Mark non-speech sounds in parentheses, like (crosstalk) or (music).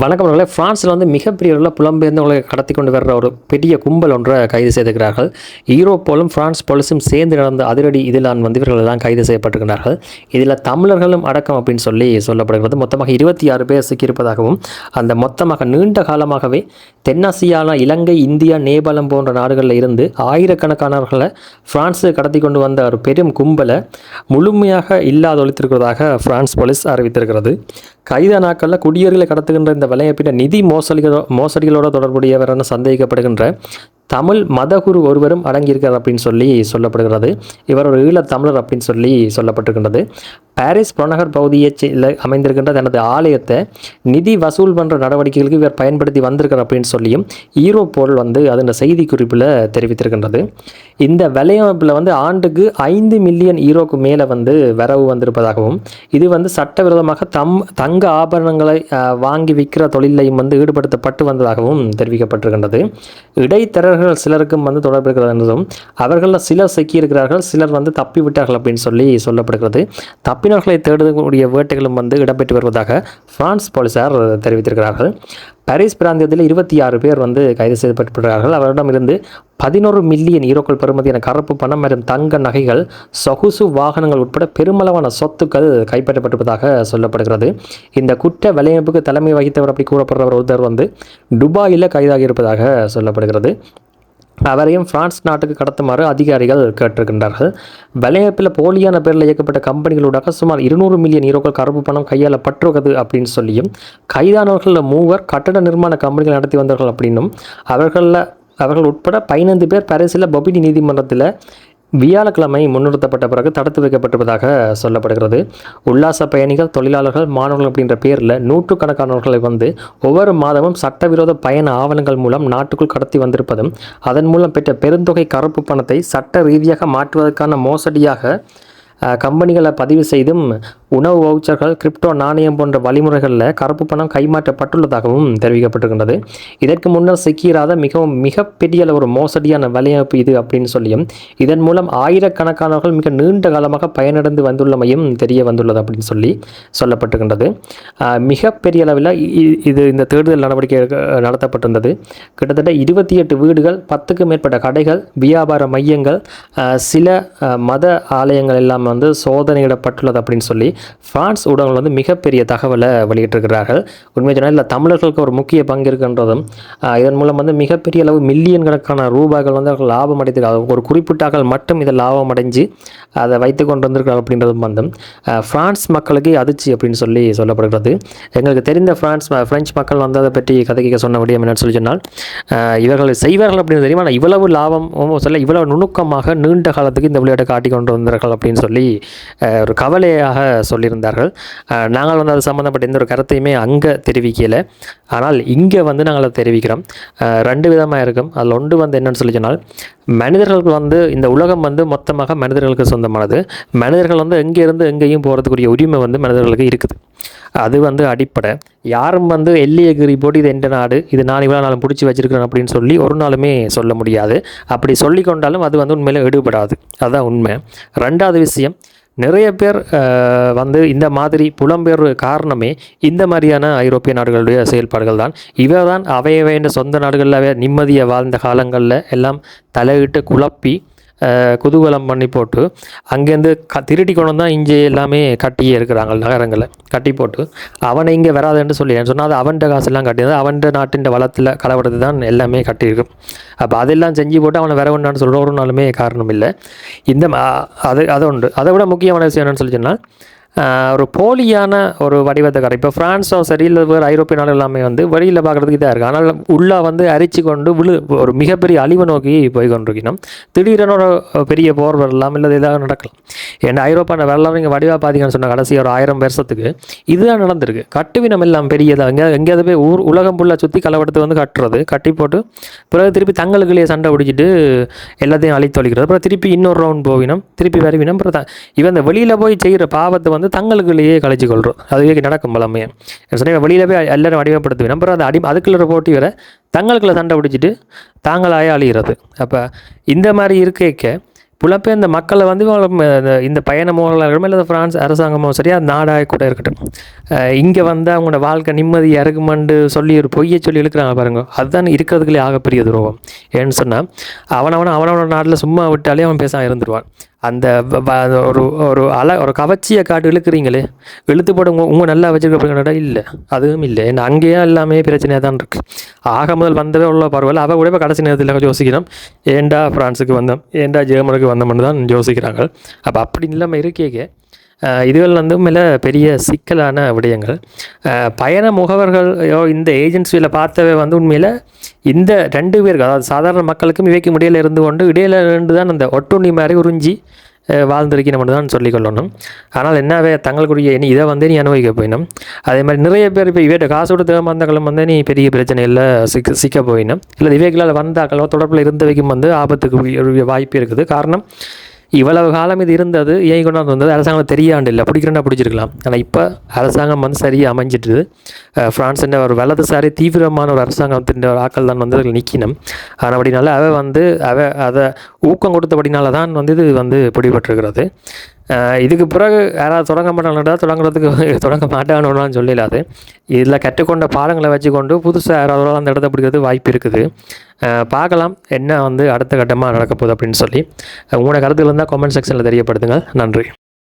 வணக்கம் அவர்களே பிரான்ஸில் வந்து மிகப்பெரிய அளவில் புலம்பெயர்ந்தவர்களை கடத்தி கொண்டு வர்ற ஒரு பெரிய கும்பல் ஒன்றை கைது செய்திருக்கிறார்கள். ஈரோப்போலும் பிரான்ஸ் போலீஸும் சேர்ந்து நடந்த அதிரடி இதில் வந்து இவர்கள் எல்லாம் கைது செய்யப்பட்டிருக்கிறார்கள். இதில் தமிழர்களும் அடக்கம் அப்படின்னு சொல்லி சொல்லப்படுகிறது. மொத்தமாக இருபத்தி ஆறு பேர் சிக்கியிருப்பதாகவும் அந்த மொத்தமாக நீண்ட காலமாகவே தென்னாசியானா இலங்கை இந்தியா நேபாளம் போன்ற நாடுகளில் இருந்து ஆயிரக்கணக்கானவர்களை ஃப்ரான்ஸு கடத்தி கொண்டு வந்த ஒரு பெரும் கும்பலை முழுமையாக இல்லாத ஒழித்திருக்கிறதாக பிரான்ஸ் போலீஸ் அறிவித்திருக்கிறது. கைதானாக்களில் குடியேறிகளை கடத்துகின்ற இந்த வலையப்பின நிதி மோசடிகளோ மோசடிகளோட தொடர்புடையவர் என சந்தேகிக்கப்படுகின்ற தமிழ் மதகுரு ஒருவரும் அடங்கியிருக்கார் அப்படின்னு சொல்லி சொல்லப்படுகிறது. இவர் ஒரு ஈழத் தமிழர் அப்படின்னு சொல்லி சொல்லப்பட்டிருக்கின்றது. பாரிஸ் புறநகர் பகுதியை அமைந்திருக்கின்ற தனது ஆலயத்தை நிதி வசூல் பண்ணுற நடவடிக்கைகளுக்கு இவர் பயன்படுத்தி வந்திருக்கார் அப்படின்னு சொல்லியும் ஈரோப்போல் வந்து அதன் செய்தி குறிப்பில் தெரிவித்திருக்கின்றது. இந்த வலையமைப்பில் வந்து ஆண்டுக்கு ஐந்து மில்லியன் ஈரோக்கு மேலே வந்து வரவு வந்திருப்பதாகவும் இது வந்து சட்டவிரோதமாக தம் தங்க ஆபரணங்களை வாங்கி விற்கிற தொழிலையும் வந்து ஈடுபடுத்தப்பட்டு வந்ததாகவும் தெரிவிக்கப்பட்டிருக்கின்றது. இடைத்தர இடைத்தரகர்கள் சிலருக்கும் வந்து தொடர்பு இருக்கிறது என்றதும் அவர்களில் சிலர் சிக்கியிருக்கிறார்கள் சிலர் வந்து தப்பி விட்டார்கள் அப்படின்னு சொல்லி சொல்லப்படுகிறது. தப்பினர்களை தேடக்கூடிய வேட்டைகளும் வந்து இடம்பெற்று வருவதாக பிரான்ஸ் போலீசார் தெரிவித்திருக்கிறார்கள். பாரிஸ் பிராந்தியத்தில் இருபத்தி ஆறு பேர் வந்து கைது செய்யப்பட்டிருக்கிறார்கள். அவரிடமிருந்து பதினோரு மில்லியன் ஈரோக்கள் பெறுமதியான கருப்பு பணம் மற்றும் தங்க நகைகள் சொகுசு வாகனங்கள் உட்பட பெருமளவான சொத்துக்கள் கைப்பற்றப்பட்டிருப்பதாக சொல்லப்படுகிறது. இந்த குற்ற வலையமைப்புக்கு தலைமை வகித்தவர் அப்படி கூறப்படுறவர் ஒருத்தர் வந்து துபாயில் கைதாகி இருப்பதாக சொல்லப்படுகிறது. அவரையும் பிரான்ஸ் நாட்டுக்கு கடத்துமாறு அதிகாரிகள் கேட்டிருக்கின்றார்கள். வலையமைப்பில் போலியான பேரில் இயக்கப்பட்ட கம்பெனிகளூடாக சுமார் இருநூறு மில்லியன் ஈரோக்கள் கருப்பு பணம் கையாளப்பட்டிருக்கிறது அப்படின்னு சொல்லியும் கைதானவர்களில் மூவர் கட்டட நிர்மாண கம்பெனிகள் நடத்தி வந்தார்கள் அப்படின்னும் அவர்களில் அவர்கள் உட்பட பதினைந்து பேர் பாரிஸில் பொபினி நீதிமன்றத்தில் வியாழக்கிழமை முன்னிறுத்தப்பட்ட பிறகு தடுத்து வைக்கப்பட்டிருப்பதாக சொல்லப்படுகிறது. உல்லாச பயணிகள் தொழிலாளர்கள் மாணவர்கள் அப்படின்ற பேரில் நூற்றுக்கணக்கானவர்களை வந்து ஒவ்வொரு மாதமும் சட்டவிரோத பயண ஆவணங்கள் மூலம் நாட்டுக்குள் கடத்தி வந்திருப்பதும் அதன் மூலம் பெற்ற பெருந்தொகை கருப்பு பணத்தை சட்ட ரீதியாக மாற்றுவதற்கான மோசடியாக கம்பெனிகளை பதிவு செய்தும் உணவு வவுச்சர்கள் கிரிப்டோ நாணயம் போன்ற வழிமுறைகளில் கருப்பு பணம் கைமாற்றப்பட்டுள்ளதாகவும் தெரிவிக்கப்பட்டிருக்கின்றது. இதற்கு முன்னர் சிக்கிராத மிகவும் மிகப்பெரிய ஒரு மோசடியான வலையமைப்பு இது அப்படின்னு சொல்லியும் இதன் மூலம் ஆயிரக்கணக்கானவர்கள் மிக நீண்ட காலமாக பயனடைந்து வந்துள்ளமையும் தெரிய வந்துள்ளது அப்படின்னு சொல்லி சொல்லப்பட்டிருக்கின்றது. மிகப்பெரிய அளவில் இது இந்த தேடுதல் நடவடிக்கை நடத்தப்பட்டிருந்தது. கிட்டத்தட்ட இருபத்தி எட்டு வீடுகள் பத்துக்கும் மேற்பட்ட கடைகள் வியாபார மையங்கள் சில மத ஆலயங்கள் எல்லாம் வந்து சோதனையிடப்பட்டுள்ளது அப்படின்னு சொல்லி பிரான்ஸ் ஊடகங்கள் வந்து மிகப்பெரிய தகவலை வெளியிட்டிருக்கிறார்கள். உண்மை சொன்னால் இதில் தமிழர்களுக்கு ஒரு முக்கிய பங்கு இருக்கின்றதும் இதன் மூலம் வந்து மிகப்பெரிய அளவு மில்லியன் கணக்கான ரூபாய்கள் வந்து அவர்கள் லாபம் அடைந்திருக்காங்க ஒரு குறிப்பிட்டார்கள் மட்டும் இதை லாபம் அடைஞ்சு அதை வைத்து கொண்டு வந்திருக்கிறார்கள் அப்படின்றதும் வந்து ஃப்ரான்ஸ் மக்களுக்கு அதிர்ச்சி அப்படின்னு சொல்லி சொல்லப்படுகிறது. எங்களுக்கு தெரிந்த ஃப்ரான்ஸ் ம- மக்கள் வந்து அதை பற்றி கதைக்க சொன்ன முடியும் என்னன்னு சொல்லி சொன்னால் இவர்கள் செய்வார்கள் அப்படின்னு தெரியுமா? ஆனால் இவ்வளவு லாபம் சொல்ல இவ்வளவு நுணுக்கமாக நீண்ட காலத்துக்கு இந்த விளையாட்டை காட்டி கொண்டு வந்தார்கள் அப்படின்னு சொல்லி சொல்லி ஒரு கவலையாக சொல்லியிருந்தார்கள். நாங்கள் வந்து அது சம்மந்தப்பட்ட எந்த ஒரு கருத்தையுமே அங்கே தெரிவிக்கல. ஆனால் இங்கே வந்து நாங்கள் அதை தெரிவிக்கிறோம். ரெண்டு விதமாக இருக்கும். அதில் ஒன்று வந்து என்னென்னு சொல்லி சொன்னால் மனிதர்களுக்கு வந்து இந்த உலகம் வந்து மொத்தமாக மனிதர்களுக்கு சொந்தமானது. மனிதர்கள் வந்து எங்கேருந்து எங்கேயும் போகிறதுக்குரிய உரிமை வந்து மனிதர்களுக்கு இருக்குது. அது வந்து அடிப்படை. யாரும் வந்து எல்லையை கிரி போட்டு இது எந்த நாடு இது நான் இவ்வளோ நாளும் பிடிச்சி வச்சிருக்கிறேன் அப்படின்னு சொல்லி ஒரு நாளுமே சொல்ல முடியாது. அப்படி சொல்லி கொண்டாலும் அது வந்து உண்மையில் எடுபடாது அதுதான் உண்மை. ரெண்டாவது விஷயம் நிறைய பேர் வந்து இந்த மாதிரி புலம்பெயர் காரணமே இந்த மாதிரியான ஐரோப்பிய நாடுகளுடைய செயல்பாடுகள் தான். இவை தான் அவையவைன்ற சொந்த நாடுகளில் நிம்மதியை வாழ்ந்த காலங்களில் எல்லாம் தலையிட்டு குழப்பி குதூகலம் பண்ணி போட்டு அங்கேருந்து க திருட்டி கொண்டு தான் இங்கே எல்லாமே கட்டியே இருக்கிறாங்க நகரங்களை கட்டி போட்டு. அவனை இங்கே வராதுன்னு சொல்லி சொன்னால் அது அவன்கிட்ட காசெல்லாம் கட்டியது அவன்கிட்ட நாட்டின் வளத்தில் கலவரத்து தான் எல்லாமே கட்டியிருக்கும். அப்போ அதெல்லாம் செஞ்சு போட்டு அவனை வரவேண்டான்னு சொல்கிற ஒரு நாளுமே காரணம் இல்லை. இந்த அது அது உண்டு. அதை விட முக்கியமான விஷயம் என்னன்னு சொல்லி சொன்னால் ஒரு போலியான ஒரு வடிவத்தை காட்டும் இப்போ ஃப்ரான்ஸோ சரி இல்லை வேறு ஐரோப்பிய நாடு எல்லாமே வந்து வெளியில் பார்க்குறதுக்கு இதாக இருக்குது ஆனால் உள்ளே வந்து அரிச்சு கொண்டு விழு ஒரு மிகப்பெரிய அழிவு நோக்கி போய் கொண்டிருக்கணும். திடீரென ஒரு பெரிய போர் வரலாம் இல்லை இதாக நடக்கலாம். ஏன்னா ஐரோப்பான வரலாறு இங்கே வடிவாக பார்த்தீங்கன்னு சொன்ன கடைசி ஒரு ஆயிரம் வருஷத்துக்கு இதுதான் நடந்திருக்கு. கட்டுவினம் எல்லாம் பெரியதாக எங்கே எங்கேயாவது போய் ஊர் உலகம் ஃபுல்லாக சுற்றி கலவரத்தை வந்து கட்டுறது கட்டி போட்டு பிறகு திருப்பி தங்களுக்குள்ளேயே சண்டை பிடிச்சிட்டு எல்லாத்தையும் அழித்து அழிக்கிறது அப்புறம் திருப்பி இன்னொரு ரவுண்ட் போவினம் திருப்பி வருவினம் அப்புறம் தான் இவன் இந்த வெளியில் போய் செய்கிற பாவத்தை வந்து தங்களுக்குள்ளேயே கழிச்சு கொள்கிறோம் அதுவே நடக்கும் பலமே சொன்ன வெளியில் போய் எல்லாரும் அடிமைப்படுத்துவினம் அப்புறம் அந்த அடி அதுக்குள்ள போட்டி வர தங்களுக்குள்ள சண்டை பிடிச்சிட்டு தாங்களாயே அழிகிறது அப்போ இந்த மாதிரி இருக்க இந்த மக்களை வந்து இந்த- இந்த பயணமோ இல்லை ஃப்ரான்ஸ் அரசாங்கமோ சரியா நாடாக கூட இருக்கட்டும். இங்கே வந்து அவங்களோட வாழ்க்கை நிம்மதியாக இருக்குமென்று சொல்லி ஒரு பொய்யை சொல்லி இழுக்கிறாங்க பாருங்க. அதுதான் இருக்கிறதுக்குள்ளே ஆகப்பெரிய துரோகம். ஏன்னு சொன்னால் அவனவன அவனவன நாட்டில் சும்மா விட்டாலே அவன் பேசாம இருந்துருவான். அந்த ஒரு ஒரு அல ஒரு கவர்ச்சியை காட்டு இழுக்கிறீங்களே? இழுத்து போட உங்கள் உங்கள் நல்லா வச்சுருக்க இல்லை. அதுவும் இல்லை. ஏன்னா அங்கேயே எல்லாமே பிரச்சனையாக தான் இருக்குது ஆக முதல் வந்தவே உள்ள பரவாயில்ல. அவள் கூட இப்போ கடைசி நேரத்தில் யோசிக்கணும். ஏண்டா ஃப்ரான்ஸுக்கு வந்தோம்? ஏண்டா ஜெர்மனுக்கு வந்தோம்னு தான் யோசிக்கிறாங்க. அப்போ அப்படி இல்லாமல் இருக்கேக்கே. இதுகள் வந்து மேல பெரிய சிக்கலான விடயங்கள். பயண முகவர்கள் இந்த ஏஜென்சியில் பார்த்தவே வந்து உண்மையில் இந்த ரெண்டு பேருக்கு அதாவது சாதாரண மக்களுக்கும் இவைக்கும் இடையில் இருந்து கொண்டு இடையில இருந்து தான் அந்த ஒட்டுண்ணி மாதிரி உறிஞ்சி அஹ் வாழ்ந்திருக்கணும்னு தான் சொல்லிக்கொள்ளணும் ஆனால் என்னவே தங்களுக்குரிய இனி இதை வந்து நீ அனுபவிக்க போயினும். அதே மாதிரி நிறைய பேர் இப்போ இவேட்ட காசு கொடுத்து ஏமாந்தங்களும் வந்து நீ பெரிய பிரச்சனையில் சிக்க சிக்க போயினும். இல்லை இவைகளால் வந்தாக்களோ தொடர்பில் இருந்தவைக்கும் வந்து ஆபத்துக்கு வாய்ப்பு இருக்குது. காரணம் இவ்வளவு காலம் இது இருந்தது ஏன் கொண்டாந்து வந்தது? அரசாங்கம் தெரியாண்டு இல்லை. பிடிக்கிறேன்னா பிடிச்சிருக்கலாம். ஆனால் இப்போ அரசாங்கம் வந்து சரியாக அமைஞ்சிட்டு ஃப்ரான்ஸின் ஒரு வலதுசாரி தீவிரமான ஒரு அரசாங்கத்தின் ஒரு ஆக்கள் தான் வந்து அதில் நிற்கணும் ஆனால் அப்படினால அவ வந்து அவ அதை ஊக்கம் கொடுத்தபடினால தான் வந்து இது வந்து பிடிபட்டிருக்கிறது. இதுக்கு பிறகு யாராவது தொடங்க மாட்டாங்கடா தொடங்குறதுக்கு (laughs) தொடங்க மாட்டாங்கன்னு சொல்லிடாது இதில் கற்றுக்கொண்ட பாடங்களை வச்சுக்கொண்டு புதுசாக யாராவது அந்த இடத்த பிடிக்கிறது வாய்ப்பு இருக்குது. பார்க்கலாம் என்ன வந்து அடுத்த கட்டமாக நடக்க போகுது அப்படின்னு சொல்லி. உங்களோட கருத்துக்கள் இருந்தால் கமெண்ட் செக்ஷனில் தெரியப்படுத்துங்க. நன்றி.